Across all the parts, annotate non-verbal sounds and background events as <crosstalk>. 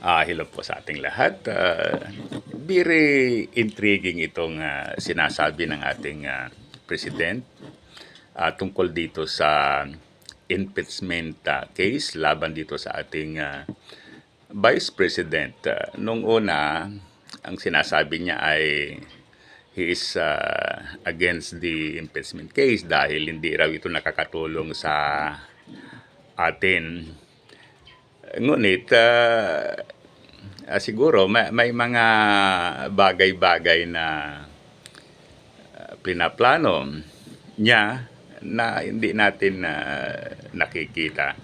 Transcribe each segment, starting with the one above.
Ah, hello po sa ating lahat. Ah, very intriguing itong ah, sinasabi ng ating ah, president ah, tungkol dito sa impeachment ah, case laban dito sa ating ah, vice president. Ah, nung una, ang sinasabi niya ay he is ah, against the impeachment case dahil hindi raw ito nakakatulong sa atin. Ngunit, ah, siguro may, may mga bagay-bagay na ah, pinaplano niya na hindi natin ah, nakikita.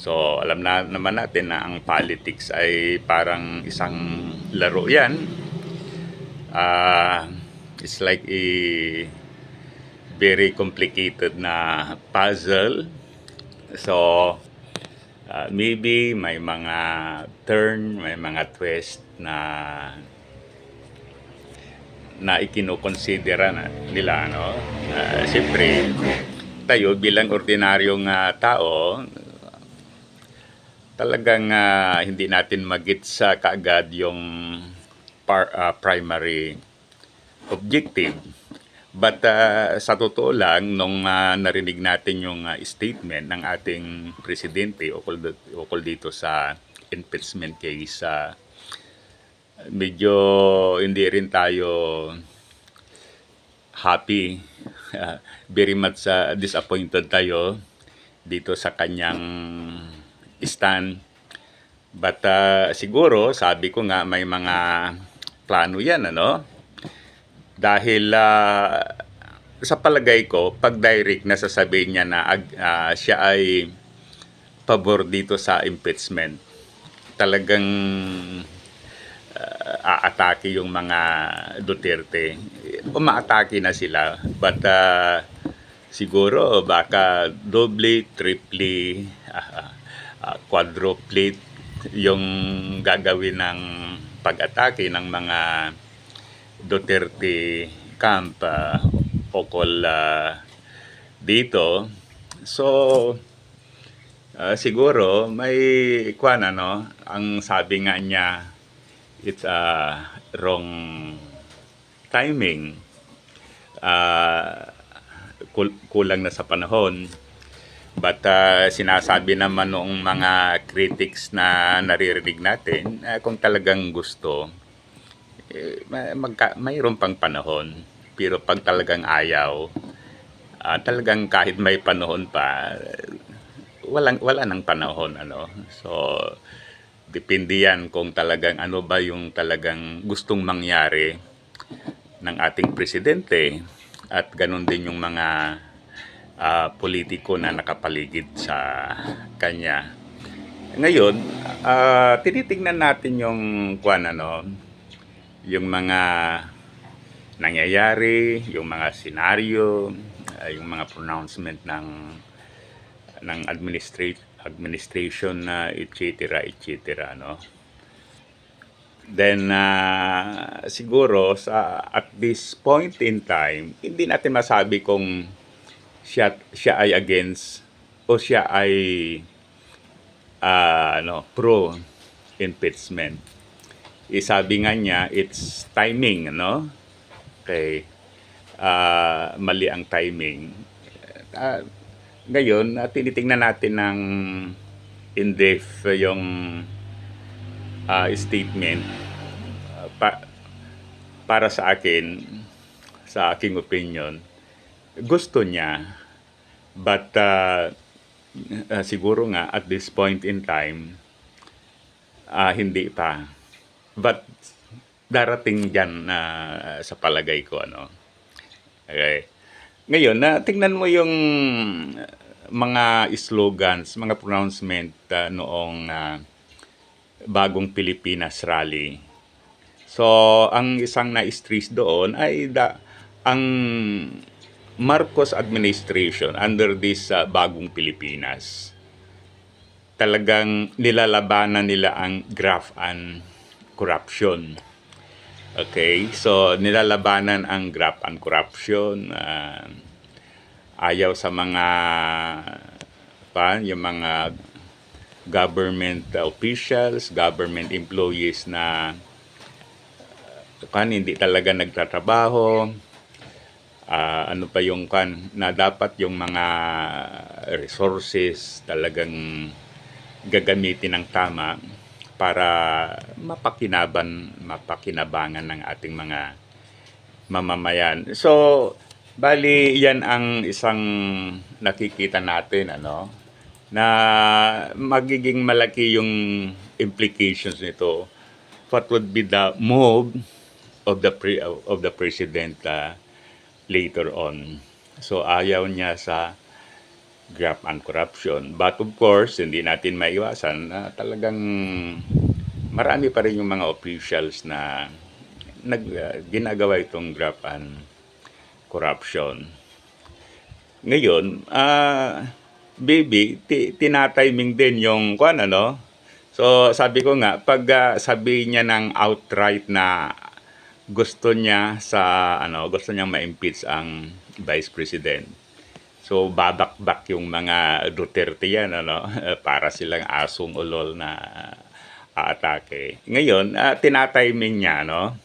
So, alam na naman natin na ang politics ay parang isang laro yan. Ah, it's like a very complicated na puzzle. So, Ah, maybe may mga turn, may mga twist na na ikinukonsidera na nila no. Ah, Siyempre, tayo bilang ordinaryong ah, tao, talagang ah, hindi natin magit sa kaagad yung par- ah, primary objective. But ah, sa totoo lang, nung ah, narinig natin yung ah, statement ng ating presidente ukol, ukol dito sa impeachment case, ah, medyo hindi rin tayo happy. Ah, very much ah, disappointed tayo dito sa kanyang stand. But ah, siguro, sabi ko nga, may mga plano yan, ano? Dahil ah, sa palagay ko, pag direct na sasabihin niya na ah, siya ay pabor dito sa impeachment, talagang ah, aatake yung mga Duterte. Umaatake na sila. But ah, siguro baka doble, triple, ah, ah, quadruple yung gagawin ng pag-atake ng mga Duterte camp uh, ukol ah, dito. So, ah, siguro may kwan ano, ang sabi nga niya, it's a wrong timing. Ah, kul- kulang na sa panahon. But ah, sinasabi naman noong mga critics na naririnig natin, ah, kung talagang gusto, eh, ma- magka, mayroon pang panahon. Pero pag talagang ayaw, ah, talagang kahit may panahon pa, walang, wala nang panahon. Ano? So, depende yan kung talagang ano ba yung talagang gustong mangyari ng ating presidente at ganun din yung mga ah, politiko na nakapaligid sa kanya. Ngayon, ah, tinitingnan natin yung kwan ano, yung mga nangyayari, yung mga senaryo, ah, yung mga pronouncement ng ng administrate administration na etc etc no? Then ah, siguro sa at this point in time hindi natin masabi kung siya siya ay against o siya ay ah, ano pro impeachment isabi nga niya it's timing no? Okay. Ah, mali ang timing. Ah, ngayon uh, tinitingnan natin ng in depth yung ah, statement pa- para sa akin sa aking opinion. Gusto niya but ah, ah, siguro nga at this point in time ah, hindi pa but darating dyan na sa palagay ko ano. Okay. Ngayon na tingnan mo yung ah, mga slogans mga pronouncement ah, noong ah, bagong Pilipinas rally. So ang isang na-stress doon ay da, ang Marcos administration under this ah, bagong Pilipinas talagang nilalabanan nila ang graft and corruption. Okay, so nilalabanan ang graft and corruption. ah, ayaw sa mga pa, yung mga government officials, government employees na kan hindi talaga nagtatrabaho. Ah, ano pa yung kan na dapat yung mga resources talagang gagamitin ng tama para mapakinaban mapakinabangan ng ating mga mamamayan. So, bali yan ang isang nakikita natin ano na magiging malaki yung implications nito what would be the move of the pre, of the president uh, later on. So ayaw niya sa graft and corruption. But of course, hindi natin maiwasan na talagang marami pa rin yung mga officials na nag, uh, ginagawa itong graft and corruption. Ngayon, ah baby, ti- tinatiming din yung kung ano. So, sabi ko nga, pag ah, sabi niya ng outright na gusto niya sa ano, gusto niyang ma-impeach ang vice president. So, babakbak yung mga Duterte yan, ano, <laughs> para silang asong ulol na aatake. Ngayon, ah, tinatiming niya, no?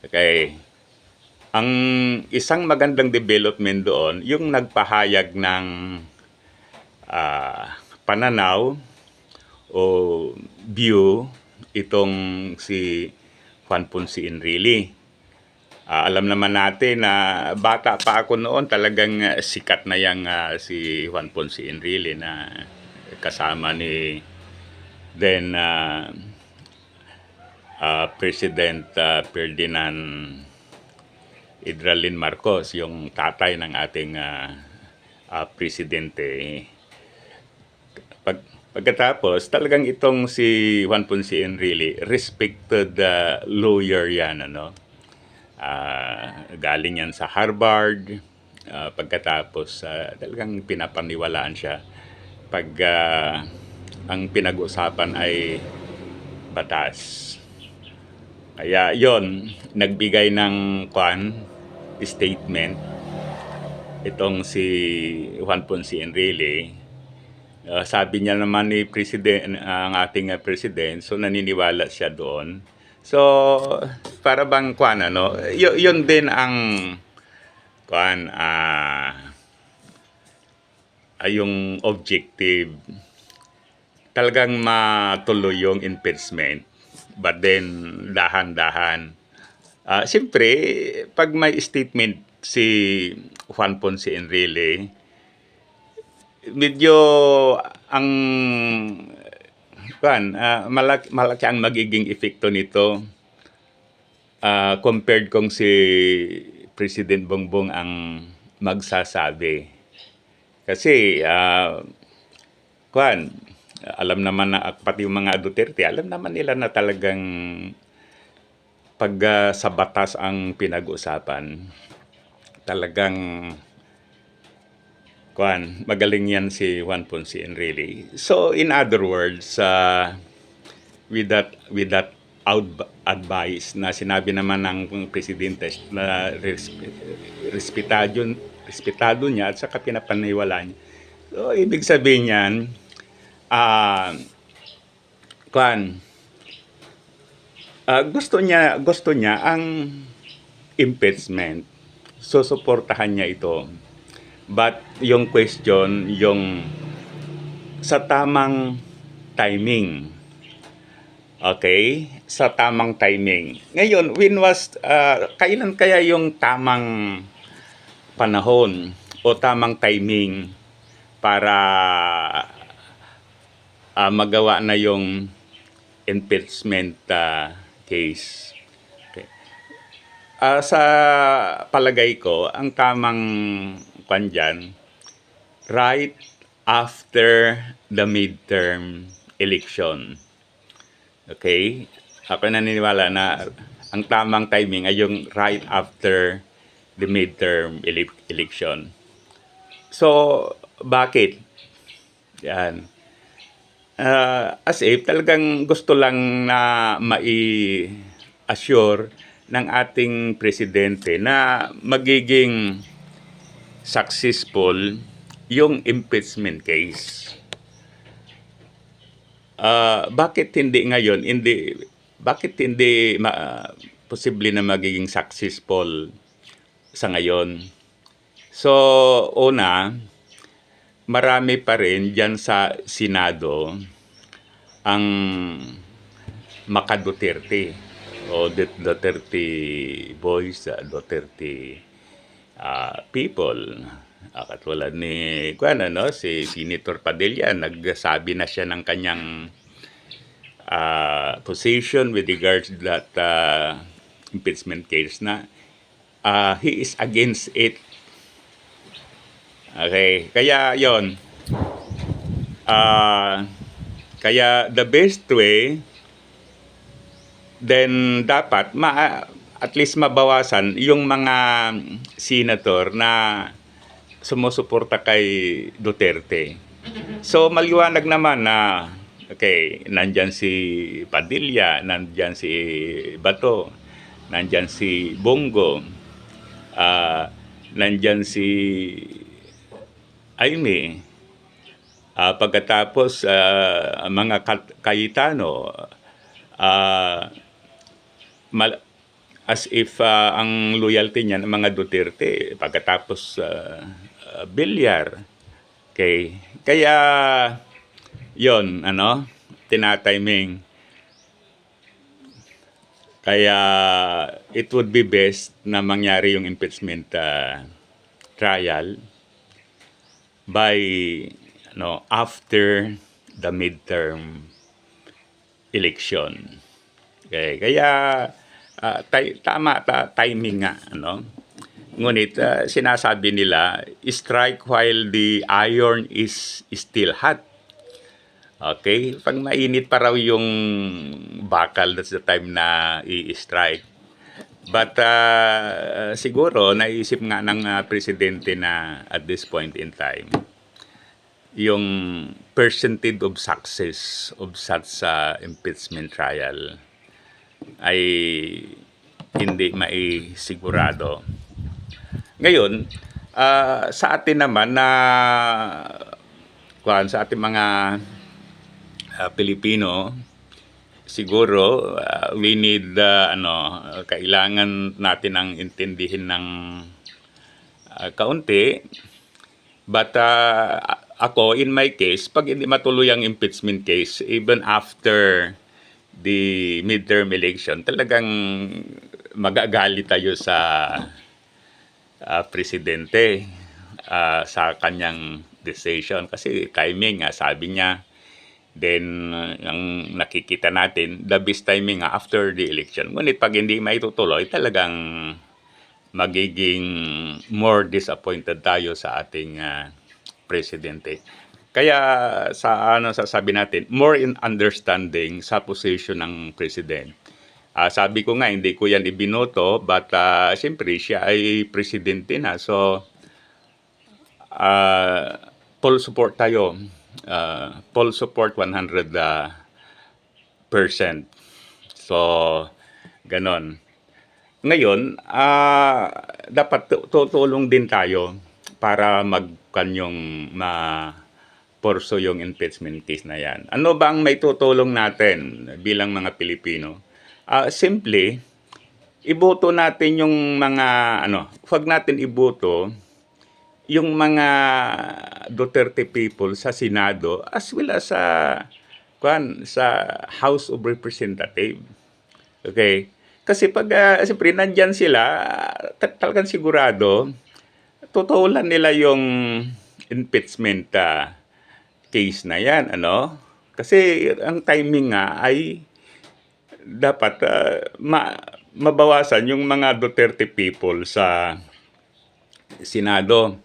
Okay. Ang isang magandang development doon, yung nagpahayag ng ah, pananaw o view itong si Juan Ponce Enrile. Ah, alam naman natin na bata pa ako noon talagang ah, sikat na yang ah, si Juan Ponce Enrile na kasama ni then ah, ah, President ah, Ferdinand Idralin Marcos, yung tatay ng ating ah, ah, presidente. Pag, pagkatapos, talagang itong si Juan Ponce Enrile, respected ah, lawyer yan, ano? Ah, galing yan sa Harvard. Ah, pagkatapos, ah, talagang pinapaniwalaan siya. Pag ah, ang pinag-usapan ay batas. Kaya yon nagbigay ng kwan, statement itong si Juan Ponce Enrile. Uh, sabi niya naman ni president ang ating uh, president so naniniwala siya doon. So para bang kwan ano, y- yun din ang kwan ah ay yung objective. Talagang matuloy yung impeachment but then dahan-dahan. Ah, siyempre, pag may statement si Juan Ponce Enrile, medyo ang kan malaki, malaki ang magiging epekto nito ah, compared kung si President Bongbong ang magsasabi. Kasi ah, kuan alam naman na pati yung mga Duterte, alam naman nila na talagang pag ah, sa batas ang pinag-usapan, talagang kuan, magaling yan si Juan Ponce Enrile. So in other words, uh, with that with that out advice na sinabi naman ng presidente na resp- respetado respetado niya at saka pinapaniwala niya. So ibig sabihin niyan, ah kuan, Ah, gusto niya gusto niya ang impeachment. Susuportahan niya ito. But yung question, yung sa tamang timing. Okay? Sa tamang timing. Ngayon, when was, ah, kailan kaya yung tamang panahon o tamang timing para ah, magawa na yung impeachment ah, case. Okay. Ah, sa palagay ko, ang tamang kwan dyan, right after the midterm election. Okay? Ako naniniwala na ang tamang timing ay yung right after the midterm ele- election. So, bakit? Yan. Ah, as if talagang gusto lang na mai-assure ng ating presidente na magiging successful yung impeachment case. Ah, bakit hindi ngayon, hindi, bakit hindi ma, posible na magiging successful sa ngayon? So, una, marami pa rin dyan sa Senado ang maka-Duterte o Dut- Duterte uh, Duterte ah, people. Ah, katulad ni kuan ano, si Senator Padilla, nagsabi na siya ng kanyang ah, position with regards to that ah, impeachment case na ah, he is against it. Okay, kaya yon. Ah, kaya the best way then dapat ma at least mabawasan yung mga senator na sumusuporta kay Duterte. So maliwanag naman na okay, nandyan si Padilla, nandyan si Bato, nandyan si Bongo, ah nandyan si Aimee, Ah, pagkatapos ah, mga Cayetano ah, mal- as if ah, ang loyalty niya ng mga Duterte pagkatapos uh, Bilyar. Okay. Kaya yon ano tinatiming. Kaya it would be best na mangyari yung impeachment ah, trial by no after the midterm election. Okay, kaya tay- tama ta timing nga ano. Ngunit ah, sinasabi nila strike while the iron is still hot. Okay, pag mainit pa raw yung bakal that's the time na i-strike. But ah, siguro naisip nga ng ah, presidente na at this point in time yung percentage of success of such uh, impeachment trial ay hindi maisigurado. Ngayon, ah, sa atin naman na kuan sa ating mga ah, Pilipino, siguro ah, we need ah, ano kailangan natin ang intindihin ng ah, kaunti But uh, ako, in my case, pag hindi matuloy ang impeachment case, even after the midterm election, talagang magagalit tayo sa uh, presidente uh, sa kanyang decision. Kasi timing nga, sabi niya, then uh, ang nakikita natin, the best timing nga after the election. Ngunit pag hindi maitutuloy, talagang magiging more disappointed tayo sa ating ah, presidente. Kaya sa ano sasabi natin, more in understanding sa position ng president. Ah, sabi ko nga hindi ko yan ibinoto but ah, siyempre siya ay presidente na. So ah, full support tayo. Ah, full support 100 ah, percent. So ganon. Ngayon, ah, dapat tu- tutulong din tayo para magkanyong ma porso yung impeachment case na yan. Ano ba ang may tutulong natin bilang mga Pilipino? Ah, simply, iboto natin yung mga ano, wag natin iboto yung mga Duterte people sa Senado as well as sa kwan sa House of Representatives. Okay? Kasi pag uh, siyempre nandyan sila, ta- talagang sigurado, totoo lang nila yung impeachment ah, case na yan, ano? Kasi ang timing nga ay dapat ah, ma- mabawasan yung mga Duterte people sa Senado.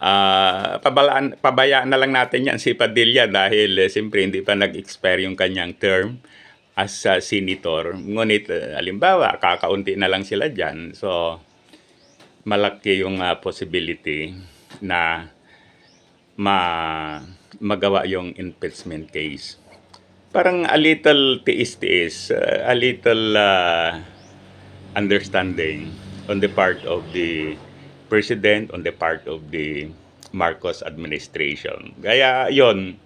Ah, pabalaan, pabayaan na lang natin yan si Padilla dahil eh, siyempre hindi pa nag-expire yung kanyang term as a senator. Ngunit, eh, halimbawa, kakaunti na lang sila dyan. So, malaki yung ah, possibility na ma magawa yung impeachment case. Parang a little tiis-tiis, uh, a little uh, understanding on the part of the president, on the part of the Marcos administration. Kaya yon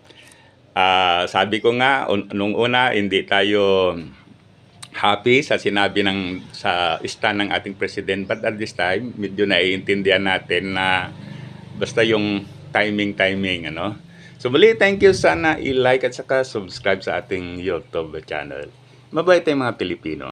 Ah, sabi ko nga, un- nung una, hindi tayo happy sa sinabi ng sa stand ng ating president but at this time medyo naiintindihan natin na basta yung timing timing ano so muli thank you. Sana i-like at saka subscribe sa ating YouTube channel. Mabait tayong mga Pilipino